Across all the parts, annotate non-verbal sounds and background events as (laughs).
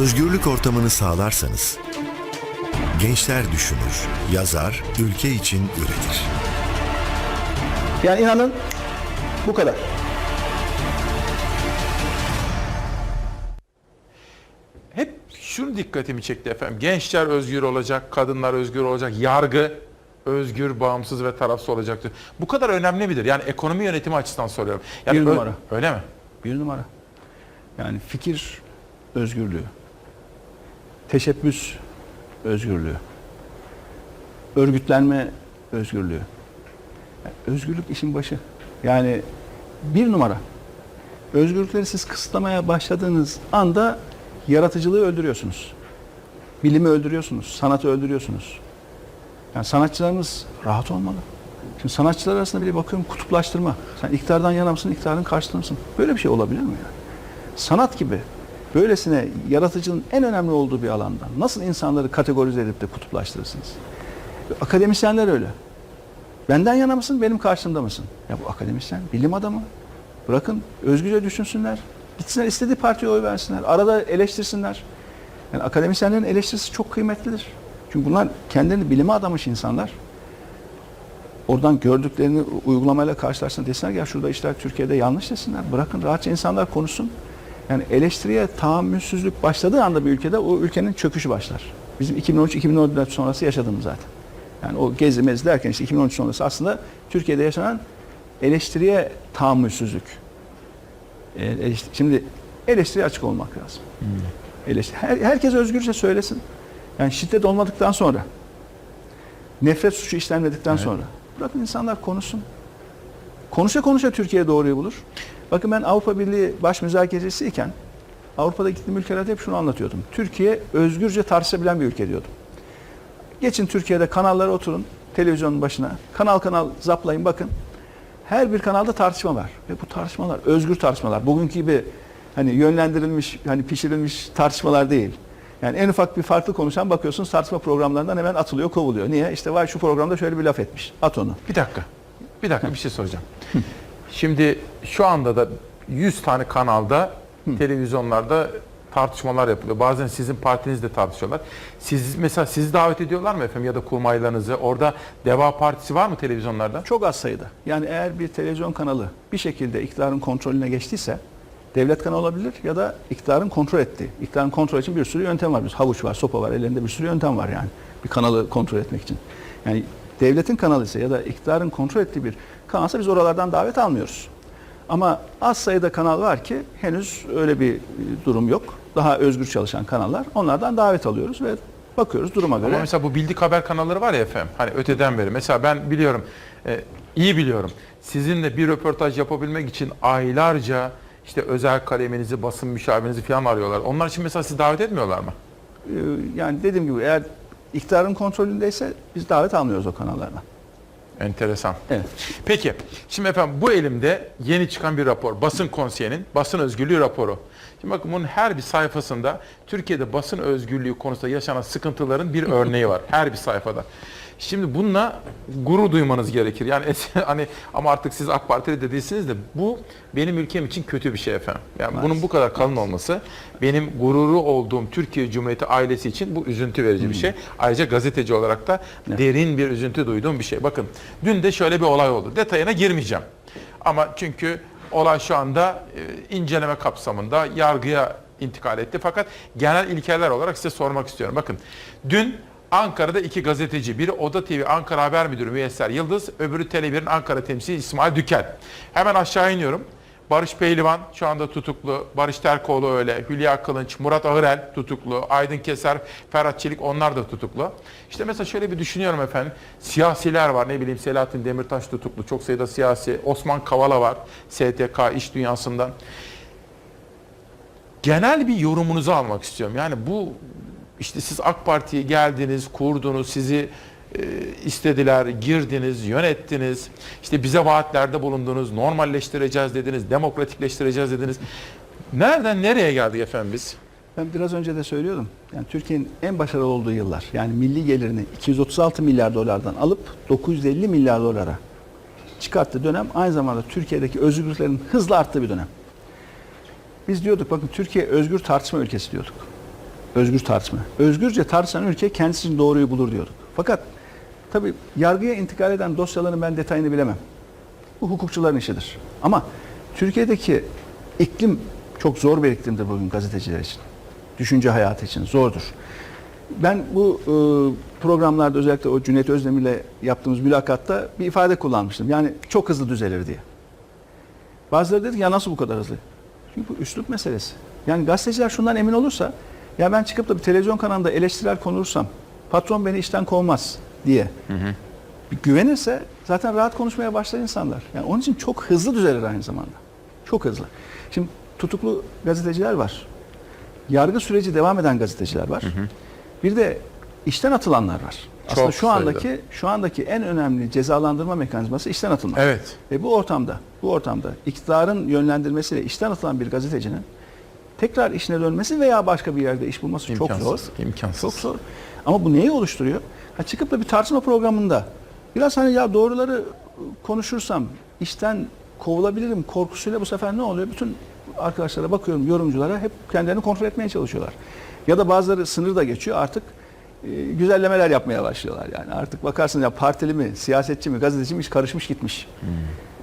Özgürlük ortamını sağlarsanız gençler düşünür, yazar, ülke için üretir. Yani inanın bu kadar. Hep şunu dikkatimi çekti efendim. Gençler özgür olacak, kadınlar özgür olacak, yargı özgür, bağımsız ve tarafsız olacaktır. Bu kadar önemli midir? Yani ekonomi yönetimi açısından soruyorum. Yani Bir ö- numara. Öyle mi? Bir numara. Yani fikir özgürlüğü. Teşebbüs özgürlüğü. Örgütlenme özgürlüğü. Özgürlük işin başı. Yani bir numara. Özgürlükleri siz kısıtlamaya başladığınız anda yaratıcılığı öldürüyorsunuz. Bilimi öldürüyorsunuz, sanatı öldürüyorsunuz. Yani sanatçılarımız rahat olmalı. Şimdi sanatçılar arasında bile bakıyorum kutuplaştırma. Sen iktidardan yana mısın, iktidarın karşısında mısın? Böyle bir şey olabilir mi yani? Sanat gibi böylesine yaratıcılığın en önemli olduğu bir alandan nasıl insanları kategorize edip de kutuplaştırırsınız? Akademisyenler öyle. Benden yana mısın, benim karşımda mısın? Ya bu akademisyen, bilim adamı. Bırakın özgürce düşünsünler. Gitsinler istediği partiye oy versinler. Arada eleştirsinler. Yani akademisyenlerin eleştirisi çok kıymetlidir. Çünkü bunlar kendilerini bilime adamış insanlar. Oradan gördüklerini uygulamayla karşılaşsın desinler ya şurada işler Türkiye'de yanlış desinler. Bırakın rahatça insanlar konuşsun. Yani eleştiriye tahammülsüzlük başladığı anda bir ülkede o ülkenin çöküşü başlar. Bizim 2013-2014 sonrası yaşadığımız zaten. Yani o gezi mezi derken işte 2013 sonrası aslında Türkiye'de yaşanan eleştiriye tahammülsüzlük. E, eleştir- Şimdi eleştiriye açık olmak lazım. Eleştiri, her- herkes özgürce söylesin. Yani şiddet olmadıktan sonra, nefret suçu işlenmedikten Evet. sonra bırakın insanlar konuşsun. Konuşa konuşa Türkiye doğruyu bulur. Bakın ben Avrupa Birliği baş müzakerecisiyken Avrupa'da gittiğim ülkelerde hep şunu anlatıyordum. Türkiye özgürce tartışabilen bir ülke diyordum. Geçin Türkiye'de kanallara oturun televizyonun başına. Kanal kanal zaplayın bakın. Her bir kanalda tartışma var. Ve bu tartışmalar özgür tartışmalar. Bugünkü gibi hani yönlendirilmiş, hani pişirilmiş tartışmalar değil. Yani en ufak bir farklı konuşan bakıyorsunuz tartışma programlarından hemen atılıyor, kovuluyor. Niye? İşte vay şu programda şöyle bir laf etmiş. At onu. Bir dakika. Bir dakika bir şey soracağım. Şimdi şu anda da 100 tane kanalda, televizyonlarda tartışmalar yapılıyor. Bazen sizin partinizde tartışıyorlar. Siz mesela sizi davet ediyorlar mı efendim ya da kurmaylarınızı? Orada Deva Partisi var mı televizyonlarda? Çok az sayıda. Yani eğer bir televizyon kanalı bir şekilde iktidarın kontrolüne geçtiyse devlet kanalı olabilir ya da iktidarın kontrol ettiği. İktidarın kontrol için bir sürü yöntem var. Bir havuç var, sopa var, ellerinde bir sürü yöntem var yani. Bir kanalı kontrol etmek için. Yani devletin kanalı ise ya da iktidarın kontrol ettiği bir kanalsa biz oralardan davet almıyoruz. Ama az sayıda kanal var ki henüz öyle bir e, durum yok. Daha özgür çalışan kanallar. Onlardan davet alıyoruz ve bakıyoruz duruma göre. Ama mesela bu bildik haber kanalları var ya efendim. Hani öteden beri. Mesela ben biliyorum, e, iyi biliyorum. Sizinle bir röportaj yapabilmek için aylarca işte özel kaleminizi, basın müşavirinizi falan arıyorlar. Onlar için mesela sizi davet etmiyorlar mı? Ee, yani dediğim gibi eğer iktidarın kontrolündeyse biz davet almıyoruz o kanallardan. Enteresan. Evet. Peki, şimdi efendim bu elimde yeni çıkan bir rapor. Basın Konseyi'nin basın özgürlüğü raporu. Şimdi bakın bunun her bir sayfasında Türkiye'de basın özgürlüğü konusunda yaşanan sıkıntıların bir örneği var. Her bir sayfada. Şimdi bununla gurur duymanız gerekir. Yani (laughs) hani ama artık siz AK Partili de değilsiniz de bu benim ülkem için kötü bir şey efendim. Yani bunun bu kadar kalın olması benim gururu olduğum Türkiye Cumhuriyeti ailesi için bu üzüntü verici bir şey. Ayrıca gazeteci olarak da derin bir üzüntü duyduğum bir şey. Bakın dün de şöyle bir olay oldu. Detayına girmeyeceğim. Ama çünkü olay şu anda e, inceleme kapsamında yargıya intikal etti. Fakat genel ilkeler olarak size sormak istiyorum. Bakın dün Ankara'da iki gazeteci, biri Oda TV Ankara Haber Müdürü Müyesser Yıldız, öbürü Tele1'in Ankara temsilcisi İsmail Dükel. Hemen aşağı iniyorum. Barış Pehlivan şu anda tutuklu, Barış Terkoğlu öyle, Hülya Kılınç, Murat Ağırel tutuklu, Aydın Keser, Ferhat Çelik onlar da tutuklu. İşte mesela şöyle bir düşünüyorum efendim. Siyasiler var ne bileyim Selahattin Demirtaş tutuklu, çok sayıda siyasi, Osman Kavala var STK iş dünyasından. Genel bir yorumunuzu almak istiyorum. Yani bu işte siz AK Parti'ye geldiniz, kurdunuz, sizi e, istediler, girdiniz, yönettiniz. İşte bize vaatlerde bulundunuz, normalleştireceğiz dediniz, demokratikleştireceğiz dediniz. Nereden nereye geldik efendim biz? Ben biraz önce de söylüyordum. Yani Türkiye'nin en başarılı olduğu yıllar. Yani milli gelirini 236 milyar dolardan alıp 950 milyar dolara çıkarttığı dönem aynı zamanda Türkiye'deki özgürlüklerin hızla arttığı bir dönem. Biz diyorduk bakın Türkiye özgür tartışma ülkesi diyorduk. Özgür tartışma. Özgürce tartışan ülke kendisi için doğruyu bulur diyorduk. Fakat tabii yargıya intikal eden dosyaların ben detayını bilemem. Bu hukukçuların işidir. Ama Türkiye'deki iklim çok zor bir iklimdir bugün gazeteciler için. Düşünce hayatı için zordur. Ben bu e, programlarda özellikle o Cüneyt Özdemir ile yaptığımız mülakatta bir ifade kullanmıştım. Yani çok hızlı düzelir diye. Bazıları dedi ki ya nasıl bu kadar hızlı? Çünkü bu üslup meselesi. Yani gazeteciler şundan emin olursa ya ben çıkıp da bir televizyon kanalında eleştirel konursam patron beni işten kovmaz diye bir güvenirse zaten rahat konuşmaya başlar insanlar. Yani onun için çok hızlı düzelir aynı zamanda. Çok hızlı. Şimdi tutuklu gazeteciler var. Yargı süreci devam eden gazeteciler var. Bir de işten atılanlar var. Aslında Çok şu sayıda. andaki şu andaki en önemli cezalandırma mekanizması işten atılmak. Evet. Ve bu ortamda, bu ortamda iktidarın yönlendirmesiyle işten atılan bir gazetecinin tekrar işine dönmesi veya başka bir yerde iş bulması çok zor. İmkansız. İmkansız. Çok zor. Ama bu neyi oluşturuyor? Ha çıkıp da bir tartışma programında biraz hani ya doğruları konuşursam işten kovulabilirim korkusuyla bu sefer ne oluyor? Bütün arkadaşlara bakıyorum yorumculara hep kendilerini kontrol etmeye çalışıyorlar. Ya da bazıları sınır da geçiyor artık e, güzellemeler yapmaya başlıyorlar yani. Artık bakarsın ya partili mi, siyasetçi mi, gazeteci mi iş karışmış gitmiş.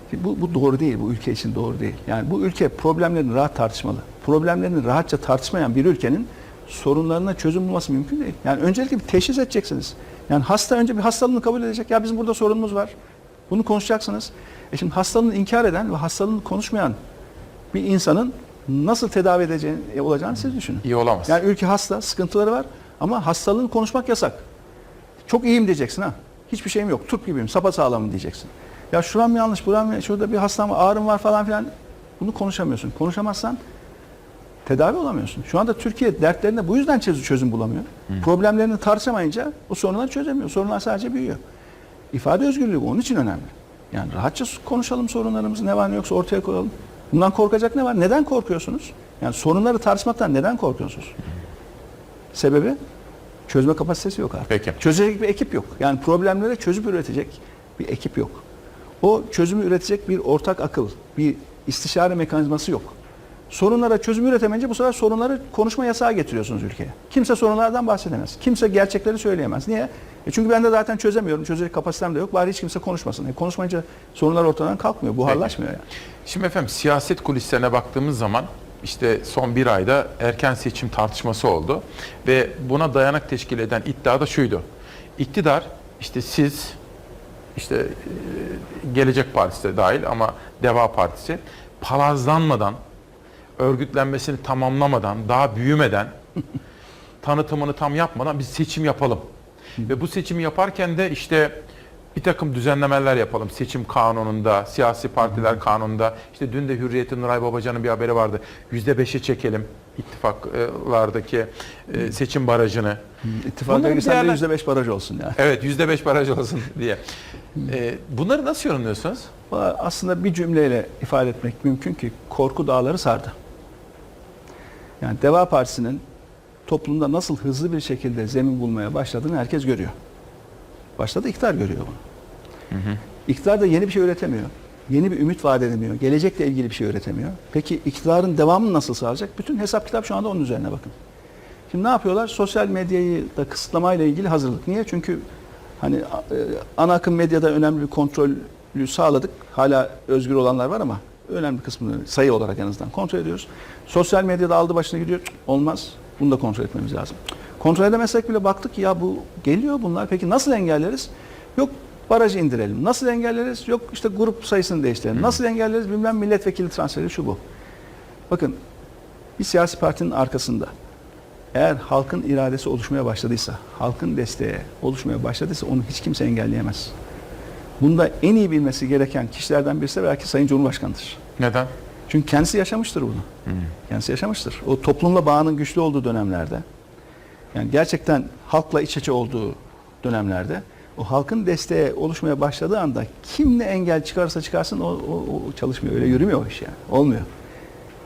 Şimdi Bu, bu doğru değil, bu ülke için doğru değil. Yani bu ülke problemlerini rahat tartışmalı. Problemlerini rahatça tartışmayan bir ülkenin sorunlarına çözüm bulması mümkün değil. Yani öncelikle bir teşhis edeceksiniz. Yani hasta önce bir hastalığını kabul edecek. Ya bizim burada sorunumuz var. Bunu konuşacaksınız. E şimdi hastalığını inkar eden ve hastalığını konuşmayan bir insanın nasıl tedavi edeceğini, e, olacağını siz düşünün. İyi olamaz. Yani ülke hasta, sıkıntıları var ama hastalığını konuşmak yasak. Çok iyiyim diyeceksin ha. Hiçbir şeyim yok. Turp gibiyim, sapasağlamım diyeceksin. Ya şuram yanlış, buram yanlış, şurada bir hastam ağrım var falan filan. Bunu konuşamıyorsun. Konuşamazsan tedavi olamıyorsun. Şu anda Türkiye dertlerine bu yüzden çözüm, bulamıyor. Problemlerini tartışamayınca bu sorunları çözemiyor. Sorunlar sadece büyüyor. İfade özgürlüğü. Onun için önemli. Yani rahatça konuşalım sorunlarımızı. Ne var ne yoksa ortaya koyalım. Bundan korkacak ne var? Neden korkuyorsunuz? Yani sorunları tartışmaktan neden korkuyorsunuz? Sebebi çözme kapasitesi yok artık. Peki. Çözecek bir ekip yok. Yani problemlere çözüm üretecek bir ekip yok. O çözümü üretecek bir ortak akıl, bir istişare mekanizması yok. Sorunlara çözüm üretemeyince bu sefer sorunları konuşma yasağı getiriyorsunuz ülkeye. Kimse sorunlardan bahsedemez. Kimse gerçekleri söyleyemez. Niye? E çünkü ben de zaten çözemiyorum. Çözecek kapasitem de yok. Bari hiç kimse konuşmasın. E konuşmayınca sorunlar ortadan kalkmıyor. Buharlaşmıyor yani. Şimdi efendim siyaset kulislerine baktığımız zaman işte son bir ayda erken seçim tartışması oldu ve buna dayanak teşkil eden iddia da şuydu. İktidar işte siz işte e, Gelecek Partisi de dahil ama Deva Partisi palazlanmadan örgütlenmesini tamamlamadan daha büyümeden (laughs) tanıtımını tam yapmadan biz seçim yapalım. Ve bu seçimi yaparken de işte bir takım düzenlemeler yapalım. Seçim kanununda, siyasi partiler kanununda. İşte dün de Hürriyet'in Nuray Babacan'ın bir haberi vardı. Yüzde beşe çekelim ittifaklardaki e, seçim barajını. İttifaka Bunları girsen de değerlen- yüzde beş baraj olsun yani. Evet yüzde beş baraj olsun (laughs) diye. E, bunları nasıl yorumluyorsunuz? Aslında bir cümleyle ifade etmek mümkün ki korku dağları sardı. Yani Deva Partisi'nin toplumda nasıl hızlı bir şekilde zemin bulmaya başladığını herkes görüyor. Başladı iktidar görüyor bunu. İktidar da yeni bir şey üretemiyor. Yeni bir ümit vaat edemiyor. Gelecekle ilgili bir şey üretemiyor. Peki iktidarın devamını nasıl sağlayacak? Bütün hesap kitap şu anda onun üzerine bakın. Şimdi ne yapıyorlar? Sosyal medyayı da kısıtlamayla ilgili hazırlık. Niye? Çünkü hani e, ana akım medyada önemli bir kontrolü sağladık. Hala özgür olanlar var ama önemli kısmını sayı olarak en azından kontrol ediyoruz. Sosyal medyada aldı başına gidiyor. Cık, Olmaz. Bunu da kontrol etmemiz lazım. Kontrol edemezsek bile baktık ya bu geliyor bunlar. Peki nasıl engelleriz? Yok barajı indirelim. Nasıl engelleriz? Yok işte grup sayısını değiştirelim. Nasıl engelleriz? Bilmem milletvekili transferi şu bu. Bakın bir siyasi partinin arkasında eğer halkın iradesi oluşmaya başladıysa, halkın desteği oluşmaya başladıysa onu hiç kimse engelleyemez. Bunda en iyi bilmesi gereken kişilerden birisi de belki Sayın Cumhurbaşkanı'dır. Neden? Çünkü kendisi yaşamıştır bunu. Kendisi yaşamıştır. O toplumla bağının güçlü olduğu dönemlerde, yani gerçekten halkla iç içe olduğu dönemlerde, o halkın desteği oluşmaya başladığı anda kim ne engel çıkarsa çıkarsın o, o, o çalışmıyor. Öyle yürümüyor o iş yani. Olmuyor.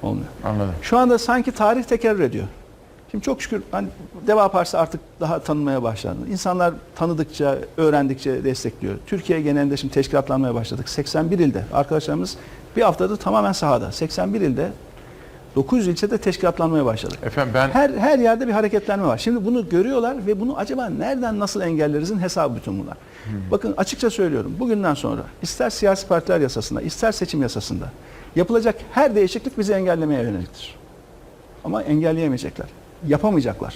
Olmuyor. Anladım. Şu anda sanki tarih tekerrür ediyor. Şimdi çok şükür hani Deva Partisi artık daha tanınmaya başlandı. İnsanlar tanıdıkça, öğrendikçe destekliyor. Türkiye genelinde şimdi teşkilatlanmaya başladık. 81 ilde arkadaşlarımız bir haftada tamamen sahada. 81 ilde 900 ilçede teşkilatlanmaya başladı. Efendim ben Her her yerde bir hareketlenme var. Şimdi bunu görüyorlar ve bunu acaba nereden nasıl engellerizin hesabı bütün bunlar. Bakın açıkça söylüyorum. Bugünden sonra ister siyasi partiler yasasında, ister seçim yasasında yapılacak her değişiklik bizi engellemeye yöneliktir. Ama engelleyemeyecekler. Yapamayacaklar.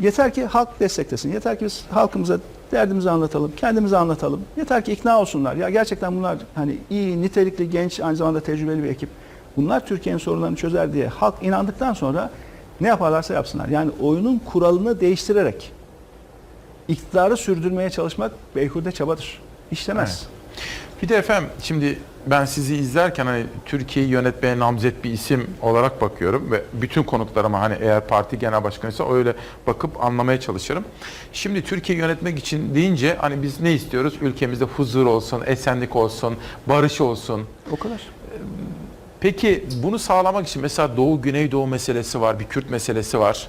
Yeter ki halk desteklesin. Yeter ki biz halkımıza derdimizi anlatalım, kendimizi anlatalım. Yeter ki ikna olsunlar. Ya gerçekten bunlar hani iyi, nitelikli, genç, aynı zamanda tecrübeli bir ekip. Bunlar Türkiye'nin sorunlarını çözer diye halk inandıktan sonra ne yaparlarsa yapsınlar. Yani oyunun kuralını değiştirerek iktidarı sürdürmeye çalışmak beyhude çabadır. İşlemez. Bir de efendim şimdi ben sizi izlerken hani Türkiye'yi yönetmeye namzet bir isim olarak bakıyorum ve bütün konuklarıma hani eğer parti genel başkanıysa öyle bakıp anlamaya çalışırım. Şimdi Türkiye'yi yönetmek için deyince hani biz ne istiyoruz? Ülkemizde huzur olsun, esenlik olsun, barış olsun. O kadar. Peki bunu sağlamak için mesela Doğu Güneydoğu meselesi var, bir Kürt meselesi var.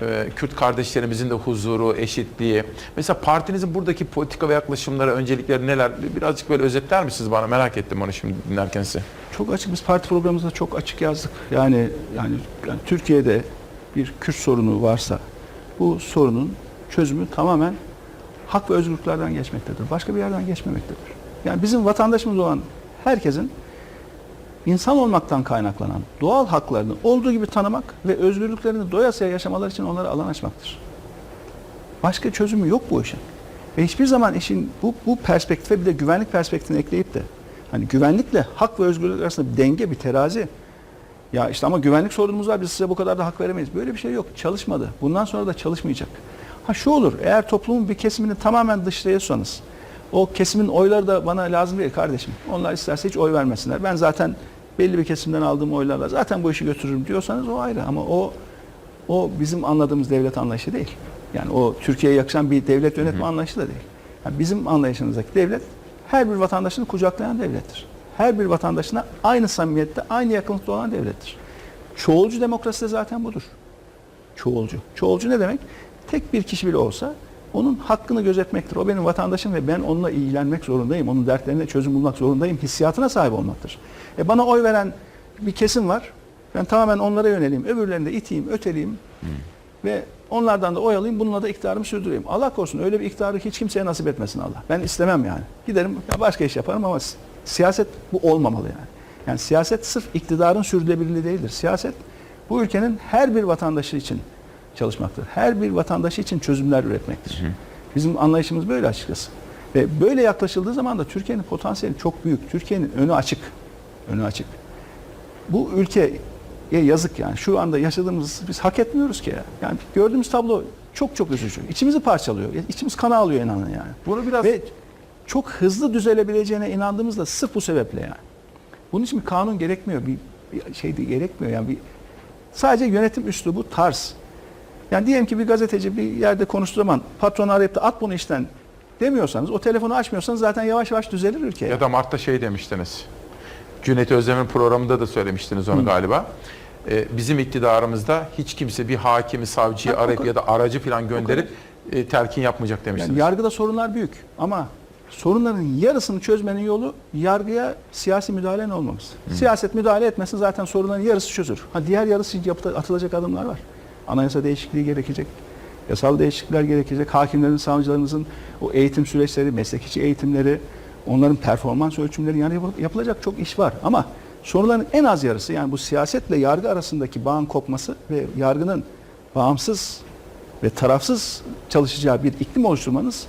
Ee, Kürt kardeşlerimizin de huzuru, eşitliği. Mesela partinizin buradaki politika ve yaklaşımları, öncelikleri neler? Birazcık böyle özetler misiniz bana? Merak ettim onu şimdi dinlerken size. Çok açık biz parti programımızda çok açık yazdık. Yani yani, yani Türkiye'de bir Kürt sorunu varsa bu sorunun çözümü tamamen hak ve özgürlüklerden geçmektedir. Başka bir yerden geçmemektedir. Yani bizim vatandaşımız olan herkesin insan olmaktan kaynaklanan doğal haklarını olduğu gibi tanımak ve özgürlüklerini doyasıya yaşamalar için onlara alan açmaktır. Başka çözümü yok bu işin. Ve hiçbir zaman işin bu, bu perspektife bir de güvenlik perspektifini ekleyip de hani güvenlikle hak ve özgürlük arasında bir denge, bir terazi. Ya işte ama güvenlik sorunumuz var biz size bu kadar da hak veremeyiz. Böyle bir şey yok. Çalışmadı. Bundan sonra da çalışmayacak. Ha şu olur. Eğer toplumun bir kesimini tamamen dışlayırsanız o kesimin oyları da bana lazım değil kardeşim. Onlar isterse hiç oy vermesinler. Ben zaten belli bir kesimden aldığım oylarla zaten bu işi götürürüm diyorsanız o ayrı ama o o bizim anladığımız devlet anlayışı değil. Yani o Türkiye'ye yakışan bir devlet yönetme anlayışı da değil. Yani bizim anlayışımızdaki devlet her bir vatandaşını kucaklayan devlettir. Her bir vatandaşına aynı samimiyette, aynı yakınlıkta olan devlettir. Çoğulcu demokrasi de zaten budur. Çoğulcu. Çoğulcu ne demek? Tek bir kişi bile olsa onun hakkını gözetmektir. O benim vatandaşım ve ben onunla ilgilenmek zorundayım. Onun dertlerine çözüm bulmak zorundayım. Hissiyatına sahip olmaktır. E bana oy veren bir kesim var. Ben tamamen onlara yöneleyim. Öbürlerini de iteyim, öteleyeyim. Ve onlardan da oy alayım. Bununla da iktidarımı sürdüreyim. Allah korusun öyle bir iktidarı hiç kimseye nasip etmesin Allah. Ben istemem yani. Giderim başka iş yaparım ama si- siyaset bu olmamalı yani. Yani siyaset sırf iktidarın sürdürülebilirliği değildir. Siyaset bu ülkenin her bir vatandaşı için çalışmaktır. Her bir vatandaşı için çözümler üretmektir. Bizim anlayışımız böyle açıkçası. Ve böyle yaklaşıldığı zaman da Türkiye'nin potansiyeli çok büyük. Türkiye'nin önü açık. Önü açık. Bu ülkeye yazık yani. Şu anda yaşadığımız biz hak etmiyoruz ki ya. Yani gördüğümüz tablo çok çok üzücü. İçimizi parçalıyor. İçimiz kana alıyor inanın yani. Bunu biraz Ve çok hızlı düzelebileceğine inandığımızda sırf bu sebeple yani. Bunun için bir kanun gerekmiyor. Bir, bir şey de gerekmiyor yani bir sadece yönetim üslubu tarz. Yani diyelim ki bir gazeteci bir yerde konuştuğu zaman patronu arayıp da at bunu işten demiyorsanız, o telefonu açmıyorsanız zaten yavaş yavaş düzelir ülke. ya da Mart'ta şey demiştiniz. Cüneyt Özdemir'in programında da söylemiştiniz onu galiba. Ee, bizim iktidarımızda hiç kimse bir hakimi, savcıyı Ha, arayıp ya da aracı falan gönderip e, telkin yapmayacak demiştiniz. Yani yargıda sorunlar büyük ama sorunların yarısını çözmenin yolu yargıya siyasi müdahalenin olmaması. Siyaset müdahale etmesin zaten sorunların yarısı çözür. Ha diğer yarısı için yapı- atılacak adımlar var. Anayasa değişikliği gerekecek. Yasal değişiklikler gerekecek. Hakimlerin, savcılarımızın o eğitim süreçleri, meslek içi eğitimleri, onların performans ölçümleri yani yap- yapılacak çok iş var. Ama sorunların en az yarısı yani bu siyasetle yargı arasındaki bağın kopması ve yargının bağımsız ve tarafsız çalışacağı bir iklim oluşturmanız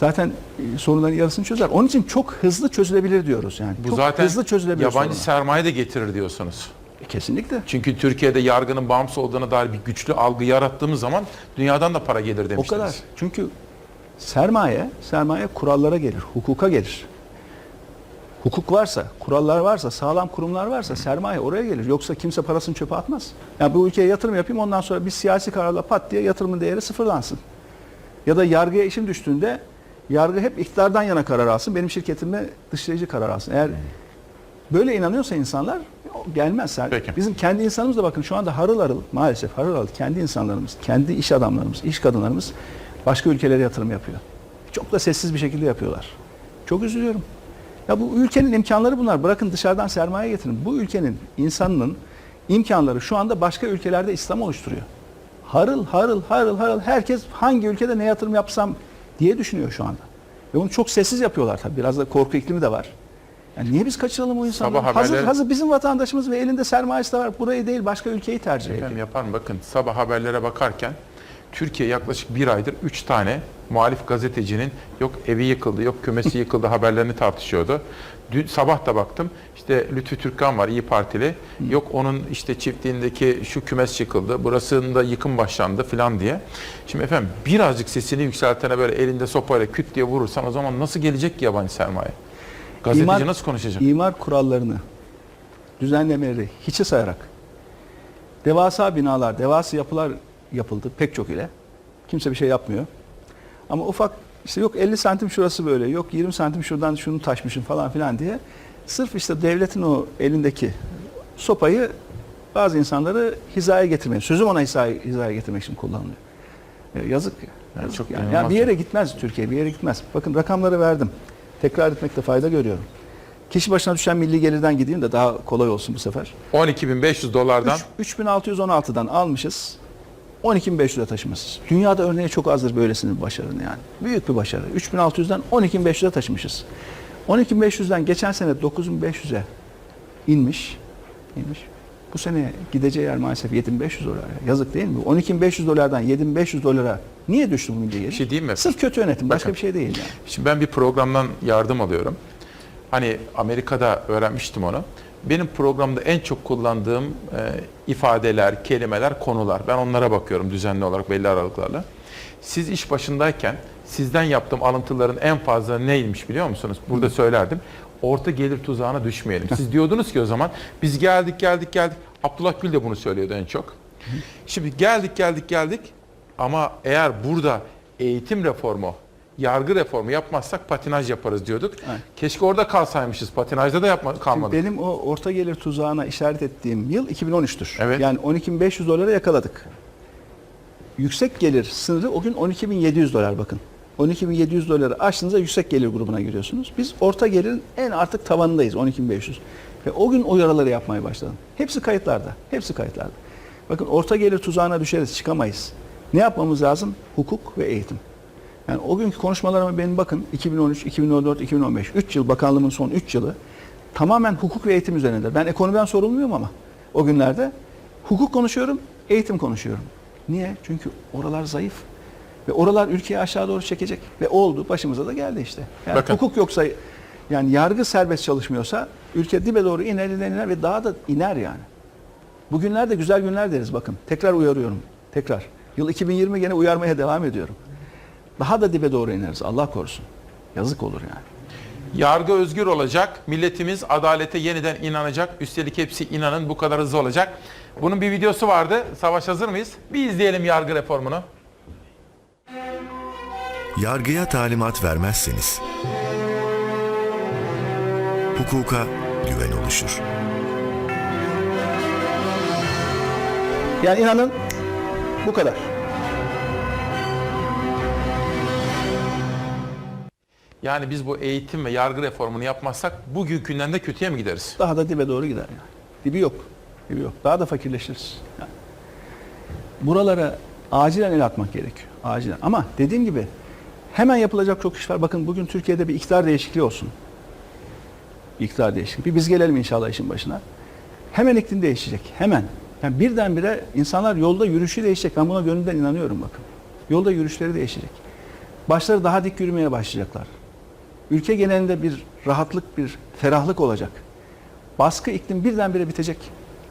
zaten e, sorunların yarısını çözer. Onun için çok hızlı çözülebilir diyoruz yani. Bu çok zaten hızlı çözülebilir yabancı sorunlar. sermaye de getirir diyorsunuz. E, Kesinlikle. Çünkü Türkiye'de yargının bağımsız olduğuna dair bir güçlü algı yarattığımız zaman dünyadan da para gelir O demiştiniz. kadar. Çünkü sermaye, sermaye kurallara gelir, hukuka gelir. Hukuk varsa, kurallar varsa, sağlam kurumlar varsa sermaye oraya gelir. Yoksa kimse parasını çöpe atmaz. Yani bu ülkeye yatırım yapayım ondan sonra bir siyasi kararla pat diye yatırımın değeri sıfırlansın. Ya da yargıya işim düştüğünde yargı hep iktidardan yana karar alsın. Benim şirketime dışlayıcı karar alsın. Eğer böyle inanıyorsa insanlar o gelmez. Peki. Bizim kendi insanımız da bakın şu anda harıl harıl maalesef harıl harıl kendi insanlarımız, kendi iş adamlarımız, iş kadınlarımız başka ülkelere yatırım yapıyor. Çok da sessiz bir şekilde yapıyorlar. Çok üzülüyorum. Ya bu ülkenin imkanları bunlar. Bırakın dışarıdan sermaye getirin. Bu ülkenin insanının imkanları şu anda başka ülkelerde İslam oluşturuyor. Harıl harıl harıl harıl herkes hangi ülkede ne yatırım yapsam diye düşünüyor şu anda. Ve bunu çok sessiz yapıyorlar tabii. Biraz da korku iklimi de var. Yani niye biz kaçıralım o insanları? Sabah hazır, hazır bizim vatandaşımız ve elinde sermayesi de var. Burayı değil başka ülkeyi tercih ediyor. Efendim yapar mı? Bakın sabah haberlere bakarken Türkiye yaklaşık bir aydır 3 tane muhalif gazetecinin yok evi yıkıldı, yok kümesi yıkıldı (laughs) haberlerini tartışıyordu. Dün sabah da baktım işte Lütfü Türkkan var İyi Partili. Yok onun işte çiftliğindeki şu kümes yıkıldı, burasında yıkım başlandı filan diye. Şimdi efendim birazcık sesini yükseltene böyle elinde sopayla küt diye vurursan o zaman nasıl gelecek ki yabancı sermaye? Gazeteci İmar- nasıl konuşacak? İmar kurallarını, düzenlemeleri hiçe sayarak devasa binalar, devasa yapılar yapıldı pek çok ile. Kimse bir şey yapmıyor. Ama ufak işte yok 50 santim şurası böyle, yok 20 santim şuradan şunu taşmışım falan filan diye sırf işte devletin o elindeki sopayı bazı insanları hizaya getirmeye, sözüm ona hizaya, hizaya getirmek için kullanılıyor. E, yazık. yazık çok yani. Yani bir yere gitmez Türkiye, bir yere gitmez. Bakın rakamları verdim. Tekrar etmekte fayda görüyorum. Kişi başına düşen milli gelirden gideyim de daha kolay olsun bu sefer. 12.500 dolardan Üç- 3616'dan almışız. 12.500'e taşımışız. Dünyada örneği çok azdır böylesinin başarının yani. Büyük bir başarı. 3600'den 12.500'e taşımışız. 12.500'den geçen sene 9.500'e inmiş. inmiş. Bu sene gideceği yer maalesef 7500 dolar. ya. Yazık değil mi? 12.500 dolardan 7500 dolara niye düştü bu milli gelir? Bir şey diyeyim mi? Sırf kötü yönetim. Başka Bakın. bir şey değil yani. Şimdi ben bir programdan yardım alıyorum. Hani Amerika'da öğrenmiştim onu. Benim programda en çok kullandığım e, ifadeler, kelimeler, konular. Ben onlara bakıyorum düzenli olarak belli aralıklarla. Siz iş başındayken sizden yaptığım alıntıların en fazla neymiş biliyor musunuz? Burada söylerdim. Orta gelir tuzağına düşmeyelim. Siz diyordunuz ki o zaman biz geldik geldik geldik. Abdullah Gül de bunu söylüyordu en çok. Şimdi geldik geldik geldik ama eğer burada eğitim reformu, yargı reformu yapmazsak patinaj yaparız diyorduk. Evet. Keşke orada kalsaymışız. Patinajda da yapma, Şimdi kalmadık. benim o orta gelir tuzağına işaret ettiğim yıl 2013'tür. Evet. Yani 12.500 dolara yakaladık. Yüksek gelir sınırı o gün 12.700 dolar bakın. 12.700 doları aştığınızda yüksek gelir grubuna giriyorsunuz. Biz orta gelirin en artık tavanındayız 12.500. Ve o gün uyarıları yapmaya başladım. Hepsi kayıtlarda. Hepsi kayıtlarda. Bakın orta gelir tuzağına düşeriz, çıkamayız. Ne yapmamız lazım? Hukuk ve eğitim. Yani o günkü konuşmalarıma benim bakın 2013, 2014, 2015 3 yıl bakanlığımın son 3 yılı tamamen hukuk ve eğitim üzerinde. Ben ekonomiden sorumluyum ama o günlerde hukuk konuşuyorum, eğitim konuşuyorum. Niye? Çünkü oralar zayıf. Ve oralar ülkeyi aşağı doğru çekecek. Ve oldu. Başımıza da geldi işte. Yani Bakın. hukuk yoksa yani yargı serbest çalışmıyorsa ülke dibe doğru iner iner iner ve daha da iner yani. Bugünler de güzel günler deriz bakın. Tekrar uyarıyorum. Tekrar. Yıl 2020 gene uyarmaya devam ediyorum. Daha da dibe doğru ineriz. Allah korusun. Yazık olur yani. Yargı özgür olacak. Milletimiz adalete yeniden inanacak. Üstelik hepsi inanın bu kadar hızlı olacak. Bunun bir videosu vardı. Savaş hazır mıyız? Bir izleyelim yargı reformunu. Yargıya talimat vermezseniz hukuka güven oluşur. Yani inanın bu kadar. Yani biz bu eğitim ve yargı reformunu yapmazsak bugünkünden de kötüye mi gideriz? Daha da dibe doğru gider yani. Dibi yok. Dibi yok. Daha da fakirleşiriz. Yani. Buralara acilen el atmak gerekiyor. Acilen. Ama dediğim gibi hemen yapılacak çok iş var. Bakın bugün Türkiye'de bir iktidar değişikliği olsun. Bir iktidar değişikliği. Biz gelelim inşallah işin başına. Hemen iklim değişecek. Hemen. Yani birdenbire insanlar yolda yürüyüşü değişecek. Ben buna gönülden inanıyorum bakın. Yolda yürüyüşleri değişecek. Başları daha dik yürümeye başlayacaklar. Ülke genelinde bir rahatlık, bir ferahlık olacak. Baskı iklim birdenbire bitecek.